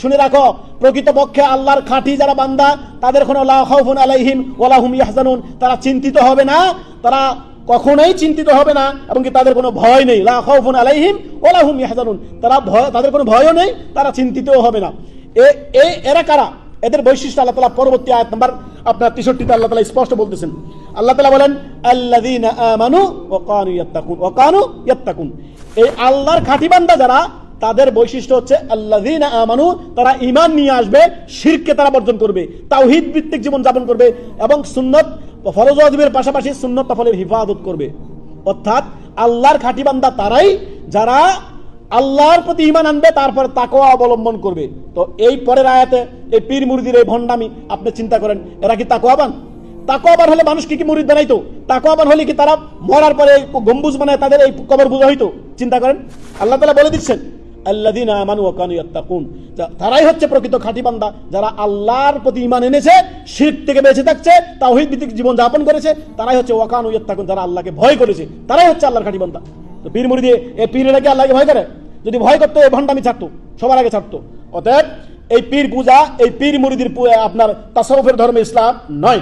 শুনে রাখো, প্রকৃতপক্ষে আল্লাহর খাঁটি যারা বান্দা, তাদের কোনো লা খাউফুন আলাইহিম ওয়ালা হুম ইয়াহজানুন। তারা চিন্তিত হবে না, তারা কখনোই চিন্তিত হবে না, এবং কি তাদের কোনো ভয় নেই। লা খাউফুন আলাইহিম ওয়ালা হুম ইয়াহজানুন। তারা ভয়, তাদের কোনো ভয়ও নেই, তারা চিন্তিতও হবে না। এ এরা কারা? এদের বৈশিষ্ট্য আল্লাহ তালা পরবর্তী আয়াত নাম্বার, আপনার তেষট্টিতে আল্লাহ তালা স্পষ্ট বলতেছেন। আল্লাহ তালা বলেন, আল্লাযীনা আমানু ওয়া কানু ইয়াত্তাকুন, ওয়া কানু ইয়াত্তাকুন। এই আল্লাহর খাঁটি বান্দা যারা তাদের বৈশিষ্ট্য হচ্ছে আল্লাযীনা আমানু, তারা ইমান নিয়ে আসবে, শিরকে তারা বর্জন করবে, তাওহীদ ভিত্তিক জীবন যাপন করবে এবং সুন্নত ফরজ পাশাপাশি সুন্নত নফলের হিফাজত করবে। অর্থাৎ আল্লাহর খাঁটি বান্দা তারাই যারা আল্লাহর প্রতি ইমান আনবে, তারপরে তাকওয়া অবলম্বন করবে। তো এই পরের আয়াতে এই পীর মুরিদির এই ভণ্ডামি, আপনি চিন্তা করেন, এরা কি তাকওয়াবান? তাকওয়াবান হলে মানুষ কি কি মুরিদ বানাইতো? তাকওয়াবান হলে কি তারা মরার পরে গম্বুজ বানায় তাদের এই কবর বুঝা হইতো? চিন্তা করেন। আল্লাহ তালা বলে দিচ্ছেন তারাই হচ্ছে প্রকৃত খাঁটি বান্দা। যারা আল্লাহর প্রতি ইমান এনেছে শিরক থেকে বেঁচে থাকছে তাওহীদ ভিত্তিক জীবন যাপন করেছে, তারাই হচ্ছে ওয়া কানু ইয়াত্তাকুন, যারা আল্লাহকে ভয় করেছে। তারাই হচ্ছে আল্লাহর খাঁটি বান্দা। তো পীর মুরিদি, এই পীরেরা কি আল্লাহকে ভয় করে? যদি ভয় করতো, এই ভণ্ডামি ছাড়তো, সবার আগে ছাড়তো। অতএব এই পীর পূজা, এই পীর মুরিদির পূ- আপনার তাসাউফের ধর্ম ইসলাম নয়।